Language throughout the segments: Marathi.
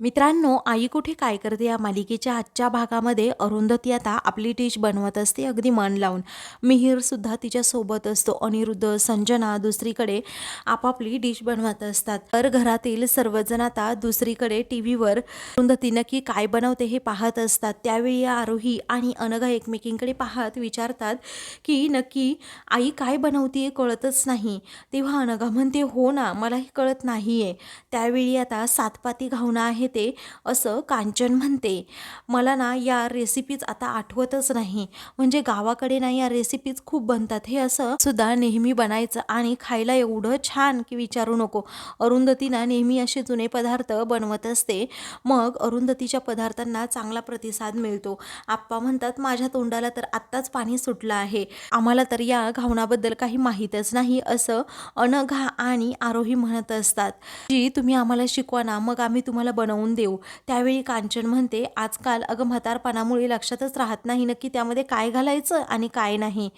मित्रांनो आई कुठे काय करते या मालिकेच्या आजच्या भागामध्ये? अरुंधती आता आपली डिश बनवत असते अगदी मन लावून. मिहीरसुद्धा तिच्यासोबत असतो. अनिरुद्ध संजना दुसरीकडे आपापली डिश बनवत असतात. तर घरातील सर्वजण आता दुसरीकडे टी व्हीवर अरुंधती नक्की काय बनवते हे पाहत असतात. त्यावेळी या आरोही आणि अनघा एकमेकींकडे पाहत विचारतात की नक्की आई काय बनवते कळतच नाही. तेव्हा अनघा म्हणते हो ना मलाही कळत नाही आहे त्यावेळी आता सातपाती घावना आहे ते असं कांचन म्हणते. मला ना या रेसिपीज आता आठवतच नाही. म्हणजे गावाकडे ना या रेसिपीज खूप बनतात. हे असं सुद्धा नेहमी बनायचं आणि खायला एवढं छान की विचारू नको. अरुंधती ना नेहमी असे जुने पदार्थ बनवत असते. मग अरुंधतीच्या पदार्थांना चांगला प्रतिसाद मिळतो. आप्पा म्हणतात माझ्या तोंडाला तर आत्ताच पाणी सुटलं आहे. आम्हाला तर या घावणाबद्दल काही माहीतच नाही असं अनघा आणि आरोही म्हणत असतात. जी तुम्ही आम्हाला शिकवा ना. मग आम्ही तुम्हाला बनवून देऊ. त्यावेळी कांचन म्हणते आजकाल अगं म्हातारपणामुळे लक्षातच राहत नाही नक्की त्यामध्ये काय घालायचं आणि काय नाही.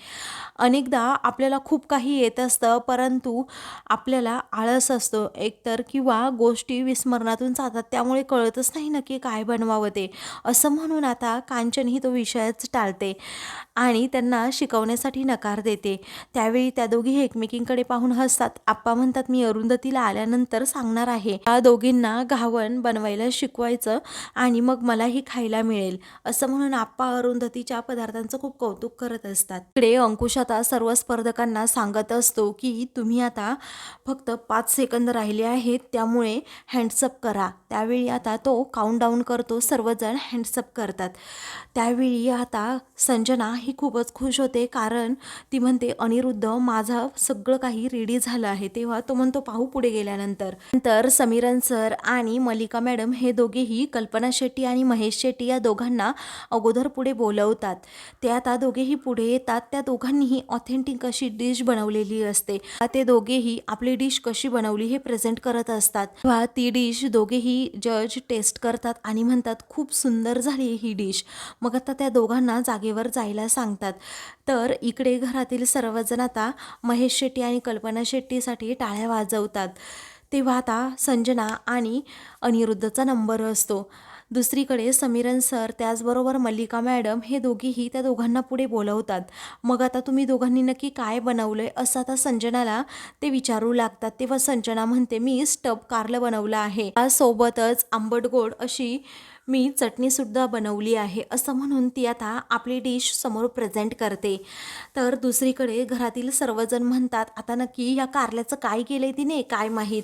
अनेकदा आपल्याला खूप काही येत असतं परंतु आपल्याला आळस असतो. एकतर किंवा गोष्टी विस्मरणातून जातात त्यामुळे कळतच नाही नक्की काय बनवावं ते. असं म्हणून आता कांचन ही तो विषयच टाळते आणि त्यांना शिकवण्यासाठी नकार देते. त्यावेळी त्या दोघी एकमेकींकडे पाहून हसतात. आप्पा म्हणतात मी अरुंधतीला आल्यानंतर सांगणार आहे. या दोघींना घावण बनवायला शिकवायचं आणि मग मलाही खायला मिळेल असं म्हणून आप्पा अरुंधतीच्या पदार्थांचं खूप कौतुक करत असतात. इकडे अंकुश आता सर्व स्पर्धकांना सांगत असतो की तुम्ही आता फक्त पाच सेकंद राहिले आहेत त्यामुळे हँड्सअप करा. त्यावेळी आता तो काउंट डाऊन करतो सर्वजण हँड्सअप करतात. त्यावेळी आता संजना ही खूपच खुश होते कारण ती म्हणते अनिरुद्ध माझं सगळं काही रेडी झालं आहे. तेव्हा तो म्हणतो पाहू पुढे गेल्यानंतर. नंतर समीरन सर आणि मलिका मॅडम मॅडम हे दोघेही कल्पना शेट्टी आणि महेश शेट्टी या दोघांना अगोदर पुढे बोलवतात. ते आता दोघेही पुढे येतात. त्या दोघांनीही ऑथेंटिक अशी डिश बनवलेली असते. ते दोघेही आपली डिश कशी बनवली हे प्रेझेंट करत असतात. तेव्हा ती डिश दोघेही जज टेस्ट करतात आणि म्हणतात खूप सुंदर झाली ही डिश. मग आता त्या दोघांना जागेवर जायला सांगतात. तर इकडे घरातील सर्वजण आता महेश शेट्टी आणि कल्पना शेट्टीसाठी टाळ्या वाजवतात. तेव्हा आता संजना आणि अनिरुद्धचा नंबर असतो. दुसरीकडे समीरन सर त्याचबरोबर मल्लिका मॅडम हे दोघीही त्या दोघांना पुढे बोलवतात. मग आता तुम्ही दोघांनी नक्की काय बनवलं आहे असं आता संजनाला ते विचारू लागतात. तेव्हा संजना म्हणते मी स्टप कारलं बनवलं आहे. सोबतच आंबट गोड अशी मी चटणीसुद्धा बनवली आहे असं म्हणून ती आता आपली डिश समोर प्रेझेंट करते. तर दुसरीकडे घरातील सर्वजण म्हणतात आता नक्की या कारल्याचं काय केलं आहे तिने? काय माहीत?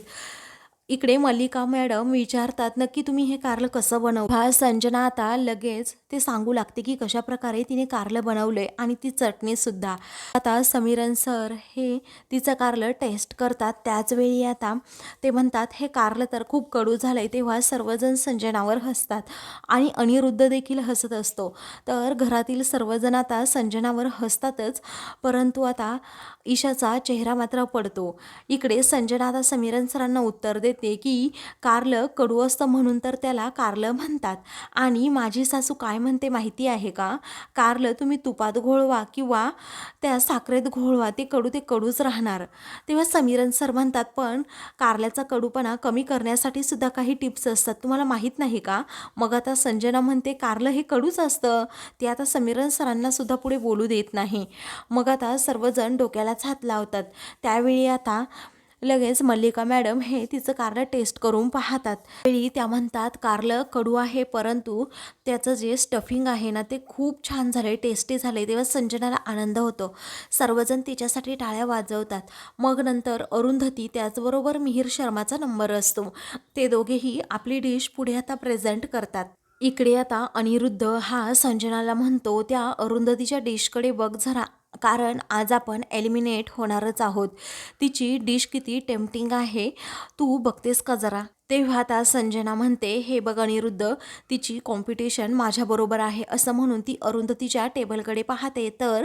इकडे मल्लिका मॅडम विचारतात नक्की तुम्ही हे कारलं कसं बनव हा संजना आता लगेच ते सांगू लागते की कशा प्रकारे तिने कारलं बनवलंय आणि ती चटणी सुद्धा. आता समीरन सर हे तिचं कारलं टेस्ट करतात. त्याचवेळी आता ते म्हणतात हे कारलं तर खूप कडू झालंय. तेव्हा सर्वजण संजनावर हसतात आणि अनिरुद्ध देखील हसत असतो. तर घरातील सर्वजण आता संजनावर हसतातच परंतु आता ईशाचा चेहरा मात्र पडतो. इकडे संजना आता समीरन सरांना उत्तर देते की कारलं कडू असतं म्हणून तर त्याला कारलं म्हणतात. आणि माझी सासू काय म्हणते माहिती आहे का? कारलं तुम्ही तुपात घोळवा किंवा त्या साखरेत घोळवा ते कडू ते कडूच राहणार. तेव्हा समीरन सर म्हणतात पण कारल्याचा कडूपणा कमी करण्यासाठी सुद्धा काही टिप्स असतात. तुम्हाला माहीत नाही का? मग आता संजना म्हणते कारलं हे कडूच असतं. ते आता समीरन सरांना सुद्धा पुढे बोलू देत नाही. मग आता सर्वजण डोक्यालाच हात लावतात. त्यावेळी आता लगेच मल्लिका मॅडम हे तिचं कारलं टेस्ट करून पाहतात. वेळी त्या म्हणतात कारलं कडू आहे परंतु त्याचं जे स्टफिंग आहे ना ते खूप छान झालं टेस्टी झाले तेव्हा संजनाला आनंद होतो. सर्वजण तिच्यासाठी टाळ्या वाजवतात. मग नंतर अरुंधती त्याचबरोबर मिहीर शर्माचा नंबर असतो. ते दोघेही आपली डिश पुढे आता प्रेझेंट करतात. इकडे आता अनिरुद्ध हा संजनाला म्हणतो त्या अरुंधतीच्या डिशकडे बघ जरा कारण आज आपण एलिमिनेट होणारच आहोत. तिची डिश किती टेम्पटिंग आहे. तू बघतेस का जरा? तेव्हा आता संजना म्हणते हे बघ अनिरुद्ध तिची कॉम्पिटिशन माझ्याबरोबर आहे. असं म्हणून ती अरुंधतीच्या टेबलकडे पाहते. तर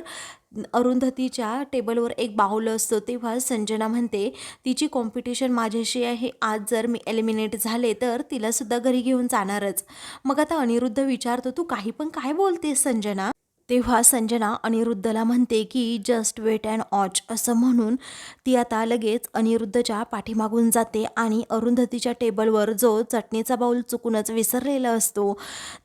अरुंधतीच्या टेबलवर एक बाहुलं असतो. तेव्हा संजना म्हणते तिची कॉम्पिटिशन माझ्याशी आहे. आज जर मी एलिमिनेट झाले तर तिलासुद्धा घरी घेऊन जाणारच. मग आता अनिरुद्ध विचारतो तू काही पण काय बोलतेस संजना? तेव्हा संजना अनिरुद्धला म्हणते की जस्ट वेट अँड ऑच असं म्हणून ती आता लगेच अनिरुद्धच्या पाठीमागून जाते आणि अरुंधतीच्या टेबलवर जो चटणीचा बाऊल चुकूनच विसरलेला असतो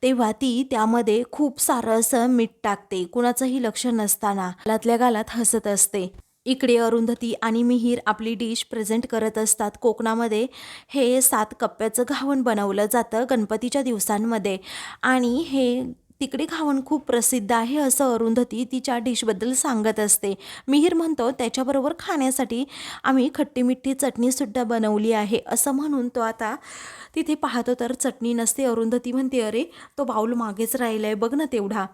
तेव्हा ती त्यामध्ये खूप सारं असं मीठ टाकते. कुणाचंही लक्ष नसताना गालातल्या गालात हसत असते. इकडे अरुंधती आणि मिहीर आपली डिश प्रेझेंट करत असतात. कोकणामध्ये हे सात कप्प्याचं घावण बनवलं जातं गणपतीच्या दिवसांमध्ये आणि हे तिकडे खावण खूप प्रसिद्ध आहे असं अरुंधती तिच्या डिशबद्दल सांगत असते. मिहीर म्हणतो त्याच्याबरोबर खाण्यासाठी आम्ही खट्टी मिठ्ठी चटणीसुद्धा बनवली आहे. असं म्हणून तो आता तिथे पाहतो तर चटणी नसते. अरुंधती म्हणते अरे तो बाऊल मागेच राहिला आहे बघ ना तेवढा.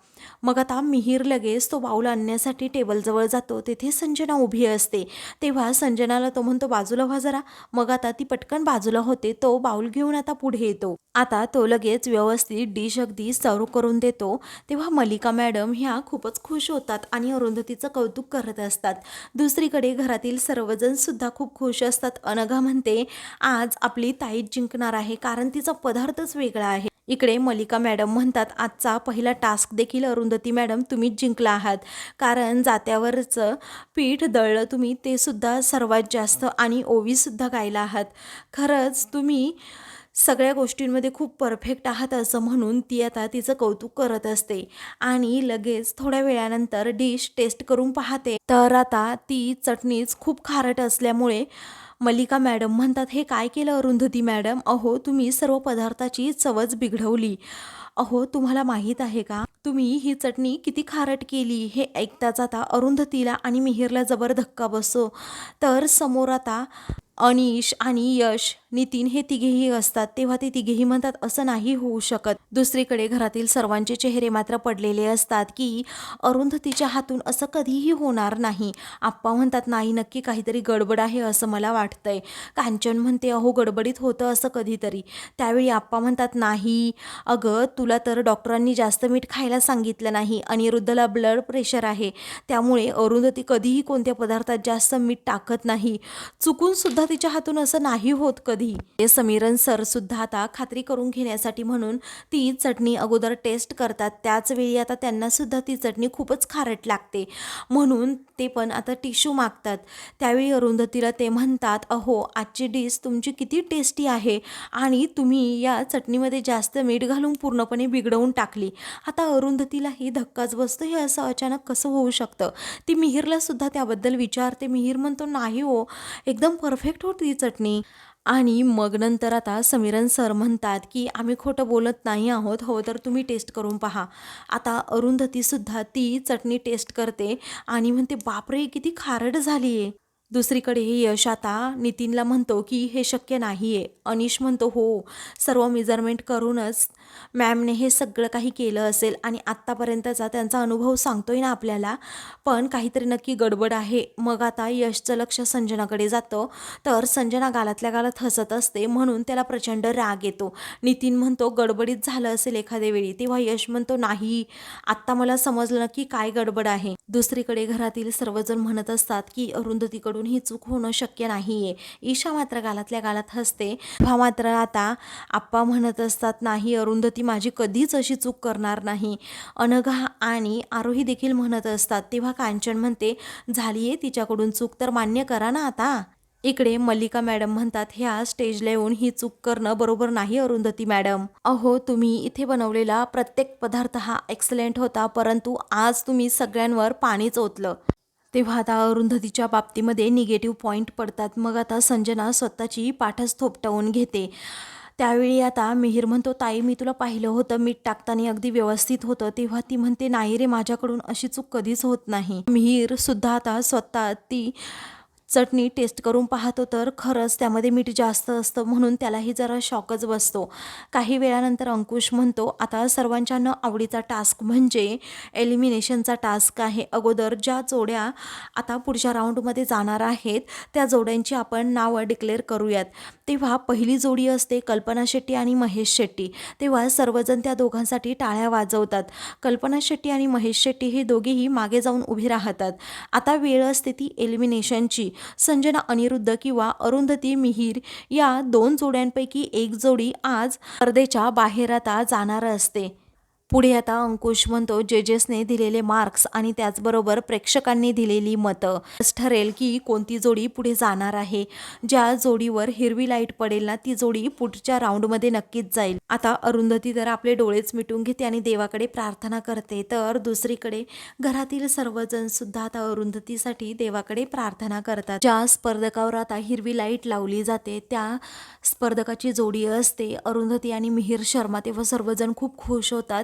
मग आता मिहीर लगेच तो बाऊल आणण्यासाठी टेबलजवळ जातो. तेथे संजना उभी असते. तेव्हा संजनाला तो म्हणतो बाजूला व्हा जरा. मग आता ती पटकन बाजूला होते. तो बाऊल घेऊन आता पुढे येतो. आता तो लगेच व्यवस्थित डिश अगदी सर्व करून देतो. तेव्हा मलिका मॅडम ह्या खूपच खुश होतात आणि अरुंधतीचं कौतुक करत असतात. दुसरीकडे घरातील सर्वजण सुद्धा खूप खुश असतात. अनघा म्हणते आज आपली ताई जिंकणार आहे कारण तिचा पदार्थच वेगळा आहे. इकडे मलिका मॅडम म्हणतात आजचा पहिला टास्क देखील अरुंधती मॅडम तुम्हीच जिंकला आहात. कारण जात्यावरचं पीठ दळलं तुम्ही ते सुद्धा सर्वात जास्त आणि ओवीसुद्धा गायला आहात. खरंच तुम्ही सगळ्या गोष्टींमध्ये खूप परफेक्ट आहात असं म्हणून ती आता तिचं कौतुक करत असते. आणि लगेच थोड्या वेळानंतर डिश टेस्ट करून पाहते. तर आता ती चटणीच खूप खारट असल्यामुळे मल्लिका मॅडम म्हणतात हे काय केलं अरुंधती मॅडम? अहो तुम्ही सर्व पदार्थाची चवच बिघडवली. अहो तुम्हाला माहीत आहे का? तुम्ही ही चटणी किती खारट केली? हे ऐकताच आता अरुंधतीला आणि मिहिरला जबर धक्का बसतो. तर समोर आता अनिश आणि यश नितीन हे तिघेही असतात तेव्हा ते तिघेही म्हणतात असं नाही होऊ शकत. दुसरीकडे घरातील सर्वांचे चेहरे मात्र पडलेले असतात की अरुंधतीच्या हातून असं कधीही होणार नाही. आप्पा म्हणतात नाही नक्की काहीतरी गडबड आहे असं मला वाटतंय. कांचन म्हणते अहो गडबडीत होतं असं कधीतरी. त्यावेळी आप्पा म्हणतात नाही अगं तुला तर डॉक्टरांनी जास्त मीठ खायला सांगितलं नाही. अनिरुद्धला ब्लड प्रेशर आहे. त्यामुळे अरुंधती कधीही कोणत्या पदार्थात जास्त मीठ टाकत नाही. चुकून सुद्धा तिच्या हातून असं नाही होत कधी. हे समीरन सर सुद्धा आता खात्री करून घेण्यासाठी म्हणून ती चटणी अगोदर टेस्ट करतात. त्याच वेळी आता त्यांना सुद्धा ती चटणी खूपच खारट लागते. म्हणून ते पण आता टिश्यू मागतात. त्यावेळी अरुंधतीला ते म्हणतात अहो आजची डिश तुमची किती टेस्टी आहे आणि तुम्ही या चटणीमध्ये जास्त मीठ घालून पूर्णपणे बिघडवून टाकली. आता अरुंधतीलाही धक्काच बसतो हे असं अचानक कसं होऊ शकतं ती मिहीरला सुद्धा त्याबद्दल विचारते. मिहीर म्हणतो नाही हो एकदम परफेक्ट होती चटणी. आणि मग नंतर आता समीरन सर म्हणतात की आम्ही खोटं बोलत नाही आहोत. हो तर तुम्ही टेस्ट करून पहा. आता अरुंधतीसुद्धा ती चटणी टेस्ट करते आणि म्हणते बापरे किती खारट झाली आहे दुसरीकडे हे यश आता नितीनला म्हणतो की हे शक्य नाही आहे अनिश म्हणतो हो सर्व मेजरमेंट करूनच मॅमने हे सगळं काही केलं असेल आणि आत्तापर्यंतचा त्यांचा अनुभव सांगतोय ना आपल्याला पण काहीतरी नक्की गडबड आहे. मग आता यशचं लक्ष संजनाकडे जातं तर संजना गालातल्या गालात हसत असते म्हणून त्याला प्रचंड राग येतो. नितीन म्हणतो गडबडीत झालं असेल एखाद्या वेळी. तेव्हा यश म्हणतो नाही आत्ता मला समजलं की काय गडबड आहे. दुसरीकडे घरातील सर्वजण म्हणत असतात की अरुंधतीकडून ही चूक होणं शक्य नाही आहे ईशा मात्र गालातल्या गालात हसते. तेव्हा मात्र आता आप्पा म्हणत असतात नाही अरुंधती माझी कधीच अशी चूक करणार नाही. अनघा आणि आरोही देखील म्हणत असतात. तेव्हा कांचन म्हणते झाली आहे तिच्याकडून चूक तर मान्य करा ना आता. इकडे मल्लिका मॅडम म्हणतात ह्या स्टेजला येऊन ही चूक करणं बरोबर नाही अरुंधती मॅडम. अहो तुम्ही इथे बनवलेला प्रत्येक पदार्थ हा एक्सलेंट होता परंतु आज तुम्ही सगळ्यांवर पाणीच ओतलं. तेव्हा आता अरुंधतीच्या बाबतीमध्ये निगेटिव्ह पॉईंट पडतात. मग आता संजना स्वतःची पाठच थोपटवून घेते. त्यावेळी आता मिहीर म्हणतो ताई मी तुला पाहिलं होतं. मीठ टाकताना अगदी व्यवस्थित होतं. तेव्हा ती म्हणते नाही रे माझ्याकडून अशी चूक कधीच होत नाही. मिहीर सुद्धा आता स्वतः ती चटणी टेस्ट करून पाहतो तर खरंच त्यामध्ये मीठ जास्त असतं म्हणून त्यालाही जरा शॉकच बसतो. काही वेळानंतर अंकुश म्हणतो आता सर्वांच्या न आवडीचा टास्क म्हणजे एलिमिनेशनचा टास्क आहे. अगोदर ज्या जोड्या आता पुढच्या राऊंडमध्ये जाणार आहेत त्या जोड्यांची आपण नावं डिक्लेअर करूयात. तेव्हा पहिली जोडी असते कल्पना शेट्टी आणि महेश शेट्टी. तेव्हा सर्वजण त्या दोघांसाठी टाळ्या वाजवतात. कल्पना शेट्टी आणि महेश शेट्टी हे दोघेही मागे जाऊन उभे राहतात. आता वेळ असते ती एलिमिनेशनची संजना अनिरुद्ध किंवा अरुंधती मिहीर या दोन जोड्यांपैकी एक जोडी आज स्पर्धेच्या बाहेर आता जाणार असते. पुढे आता अंकुश म्हणतो जजेसने दिलेले मार्क्स आणि त्याचबरोबर प्रेक्षकांनी दिलेली मतं. ठरेल की कोणती जोडी पुढे जाणार आहे. ज्या जोडीवर हिरवी लाइट पडेल ना ती जोडी पुढच्या राऊंडमध्ये नक्कीच जाईल. आता अरुंधती तर आपले डोळेच मिटून घेते आणि देवाकडे प्रार्थना करते. तर दुसरीकडे घरातील सर्वजण सुद्धा आता अरुंधतीसाठी देवाकडे प्रार्थना करतात. ज्या स्पर्धकावर आता हिरवी लाइट लावली जाते त्या स्पर्धकाची जोडी असते. अरुंधती आणि मिहिर शर्मा तेव्हा सर्वजण खूप खुश होतात.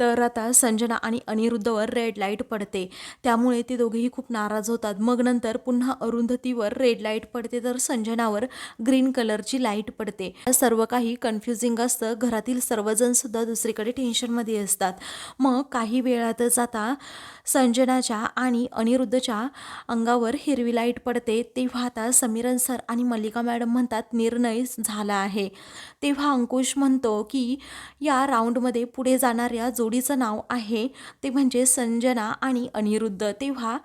तर आता संजना आणि अनिरुद्धवर रेड लाइट पडते. त्यामुळे ते दोघेही खूप नाराज होतात. मग नंतर पुन्हा अरुंधतीवर रेड लाइट पडते तर संजनावर ग्रीन कलरची लाइट पडते. सर्व काही कन्फ्युजिंग असतं. घरातील सर्वजण सुद्धा दुसरीकडे टेन्शनमध्ये असतात. मग काही वेळातच आता संजनाच्या आणि अनिरुद्धच्या अंगावर हिरवी लाइट पडते. तेव्हा आता समीरन सर आणि मल्लिका मॅडम म्हणतात निर्णय झाला आहे. तेव्हा अंकुश म्हणतो की या राऊंडमध्ये पुढे जाणाऱ्या जो जोडीचं नाव आहे ते म्हणजे संजना आणि अनिरुद्ध. तेव्हा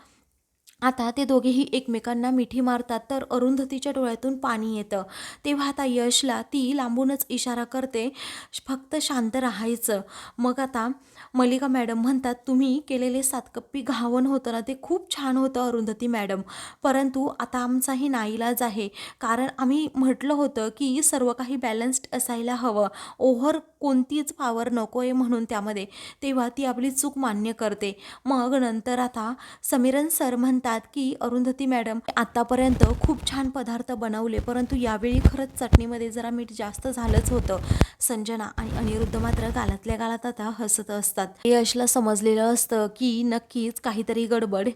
आता ते दोघेही एकमेकांना मिठी मारतात तर अरुंधतीच्या डोळ्यातून पाणी येतं. तेव्हा आता यशला ती लांबूनच इशारा करते फक्त शांत राहायचं. मग आता मल्लिका मॅडम म्हणतात तुम्ही केलेले सातकप्पी घावन होतं ना ते खूप छान होतं अरुंधती मॅडम. परंतु आता आमचाही नाईलाज आहे. कारण आम्ही म्हटलं होतं की सर्व काही बॅलन्स्ड असायला हवं. ओव्हर कोणतीच पावर नको आहे म्हणून त्यामध्ये. तेव्हा ती आपली चूक मान्य करते. मग नंतर आता समीरन सर म्हणतात की अरुंधती मॅडम आतापर्यंत खूप छान पदार्थ बनवले परंतु यावेळी खरंच चटणीमध्ये जरा मीठ जास्त झालंच होतं. संजना आणि अनिरुद्ध मात्र गालातल्या गालात आता हसत असतात. यशला समजलेलं असतं की नक्कीच काहीतरी गडबड.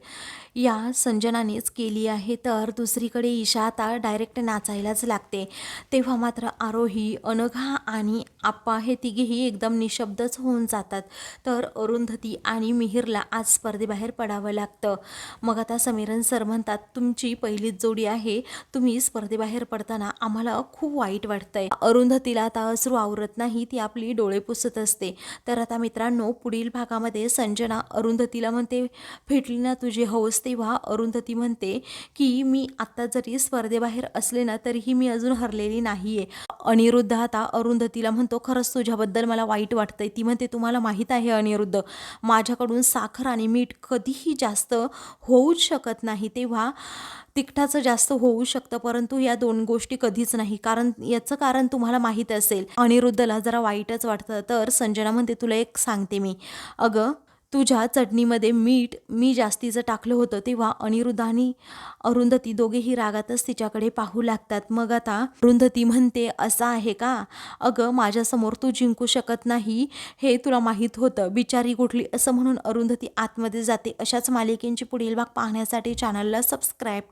या संजनानेच केली आहे. तर दुसरीकडे ईशा आता डायरेक्ट नाचायलाच लागते. तेव्हा मात्र आरोही अनघा आणि आप्पा हे तिघेही एकदम निशब्दच होऊन जातात. तर अरुंधती आणि मिहिरला आज स्पर्धेबाहेर पडावं लागतं. मग आता समीरन सर म्हणतात तुमची पहिलीच जोडी आहे. तुम्ही स्पर्धेबाहेर पडताना आम्हाला खूप वाईट वाटतंय. अरुंधतीला आता अश्रू आवरत नाही ती आपली डोळे पुसत असते. तर आता मित्रांनो पुढील भागामध्ये संजना अरुंधतीला म्हणते फेटली ना तुझी हौस तेव्हा अरुंधती म्हणते की मी आत्ता जरी स्पर्धेबाहेर असले ना तरीही मी अजून हरलेली नाही आहे अनिरुद्ध आता अरुंधतीला म्हणतो खरंच तुझ्याबद्दल मला वाईट वाटतंय. ती म्हणते तुम्हाला माहीत आहे अनिरुद्ध माझ्याकडून साखर आणि मीठ कधीही जास्त होऊच शकत नाही. तेव्हा तिखटाचं जास्त होऊ शकतं परंतु या दोन गोष्टी कधीच नाही. कारण याचं कारण तुम्हाला माहीत असेल. अनिरुद्धला जरा वाईटच वाटतं. तर संजना म्हणते तुला एक सांगते मी. अगं तुझ्या चटणीमध्ये मीठ मी जास्तीचं टाकलं होतं तेव्हा अनिरुद्ध आणि अरुंधती दोघेही रागातच तिच्याकडे पाहू लागतात. मग आता अरुंधती म्हणते असं आहे का? अगं माझ्यासमोर तू जिंकू शकत नाही हे तुला माहीत होतं. बिचारी कुठली असं म्हणून अरुंधती आतमध्ये जाते. अशाच मालिकेंची पुढील भाग पाहण्यासाठी चॅनलला सबस्क्राईब